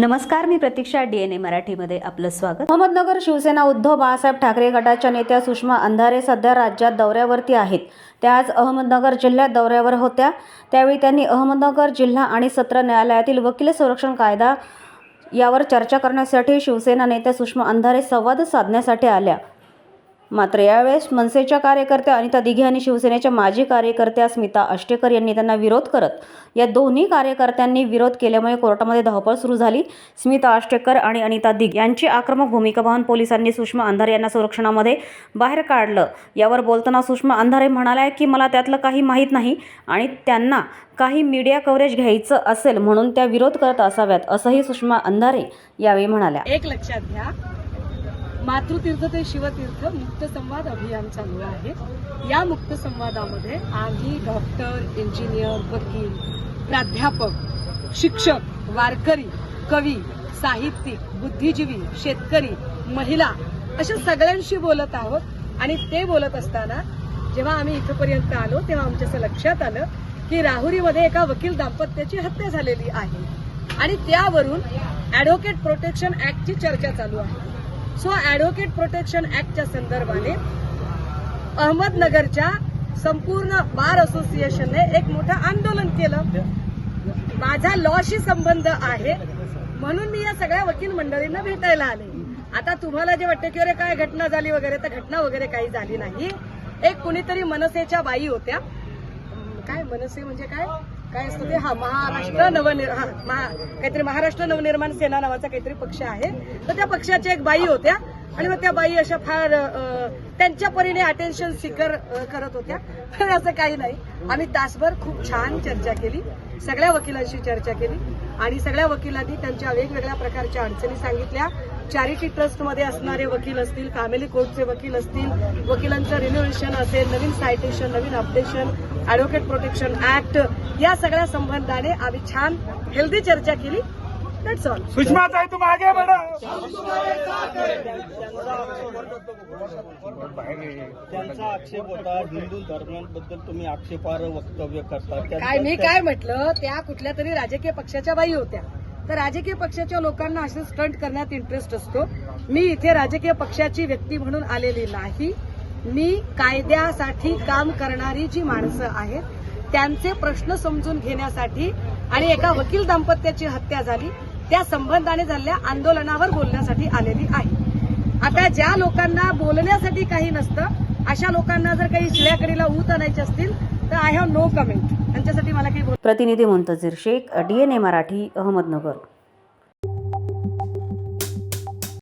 नमस्कार मी प्रतीक्षा D N ए मराठीमध्ये आपलं स्वागत. अहमदनगर शिवसेना उद्धव बाळासाहेब ठाकरे गटाच्या नेत्या सुषमा अंधारे सध्या राज्यात दौऱ्यावरती आहेत. त्या आज अहमदनगर जिल्ह्यात दौऱ्यावर होत्या. त्यावेळी त्यांनी अहमदनगर जिल्हा आणि सत्र न्यायालयातील वकील संरक्षण कायदा यावर चर्चा करण्यासाठी शिवसेना नेत्या सुषमा अंधारे संवाद साधण्यासाठी आल्या. मात्र यावेळेस मनसेच्या कार्यकर्त्या अनिता दिघे आणि शिवसेनेच्या माजी कार्यकर्त्या स्मिता अष्टेकर यांनी त्यांना विरोध करत या दोन्ही कार्यकर्त्यांनी विरोध केल्यामुळे कोर्टामध्ये धावपळ सुरू झाली. स्मिता अष्टेकर आणि अनिता दिघे यांची आक्रमक भूमिका पाहून पोलिसांनी सुषमा अंधारे यांना संरक्षणामध्ये बाहेर काढलं. यावर बोलताना सुषमा अंधारे म्हणाल्या की मला त्यातलं काही माहीत नाही आणि त्यांना काही मीडिया कव्हरेज घ्यायचं असेल म्हणून त्या विरोध करत असाव्यात असंही सुषमा अंधारे यावेळी म्हणाल्या. एक लक्षात घ्या मातृतीर्थ ते शिवतीर्थ मुक्त संवाद अभियान चालू आहे. या मुक्त संवादामध्ये आम्ही डॉक्टर इंजिनियर वकील प्राध्यापक शिक्षक वारकरी कवी साहित्यिक बुद्धिजीवी शेतकरी महिला अशा सगळ्यांशी बोलत आहोत. आणि ते बोलत असताना जेव्हा आम्ही इथपर्यंत आलो तेव्हा आमच्या असं लक्षात आलं की राहुरीमध्ये एका वकील दाम्पत्याची हत्या झालेली आहे. आणि त्यावरून ॲडव्होकेट प्रोटेक्शन ऍक्टची चर्चा चालू आहे. सो ॲडव्होकेट प्रोटेक्शन ऍक्टच्या संदर्भाने अहमदनगरच्या संपूर्ण बार असोसिएशनने एक मोठं आंदोलन केलं. माझा लॉशी संबंध आहे म्हणून मी या सगळ्या वकील मंडळींना भेटायला आले. आता तुम्हाला जे वाटतं की अरे काय घटना झाली वगैरे तर घटना वगैरे काही झाली नाही. एक कुणीतरी मनसेच्या बाई होत्या. काय मनसे म्हणजे काय? काय असतं ते? हा महाराष्ट्र नवनिर् हा महा काहीतरी महाराष्ट्र नवनिर्माण सेना नावाचा काहीतरी पक्ष आहे. तर त्या पक्षाच्या एक बाई होत्या आणि मग त्या बाई अशा फार त्यांच्या परीने अटेन्शन सिकर करत होत्या. पण असं काही नाही. आम्ही तासभर खूप छान चर्चा केली. सगळ्या वकिलांशी चर्चा केली. आणि सगळ्या वकिलांनी त्यांच्या वेगवेगळ्या प्रकारच्या अडचणी सांगितल्या. चॅरिटी ट्रस्टमध्ये असणारे वकील असतील फॅमिली कोर्टचे वकील असतील वकिलांचं रिन्युएशन असेल नवीन सायटेशन नवीन अपडेशन ॲडव्होकेट प्रोटेक्शन ऍक्ट या सगळ्या संबंधाने आम्ही छान हेल्दी चर्चा केली. दॅट्स ऑल सुषमा ताई त्यांचा आक्षेप होता हिंदू धर्माबद्दल तुम्ही आक्षेपार्ह वक्तव्य करता. काय मी काय म्हटलं त्या कुठल्या तरी राजकीय पक्षाच्या बाई होत्या. तर राजकीय पक्षाच्या लोकांना असे स्टंट करण्यात इंटरेस्ट असतो. मी इथे राजकीय पक्षाची व्यक्ती म्हणून आलेली नाही. मी कायद्यासाठी काम करणारी जी माणसं आहेत त्यांचे प्रश्न समजून घेण्यासाठी आणि एका वकील दाम्पत्याची हत्या झाली त्या संबंधाने झालेल्या आंदोलनावर बोलण्यासाठी आलेली आहे. आता ज्या लोकांना बोलण्यासाठी काही नसतं अशा लोकांना जर काही शिळ्याकडीला ऊत आणायचे असतील तर आय हॅव नो कमेंट त्यांच्यासाठी मला काही प्रतिनिधी Muntazir Shaikh D N A Marathi Ahmednagar.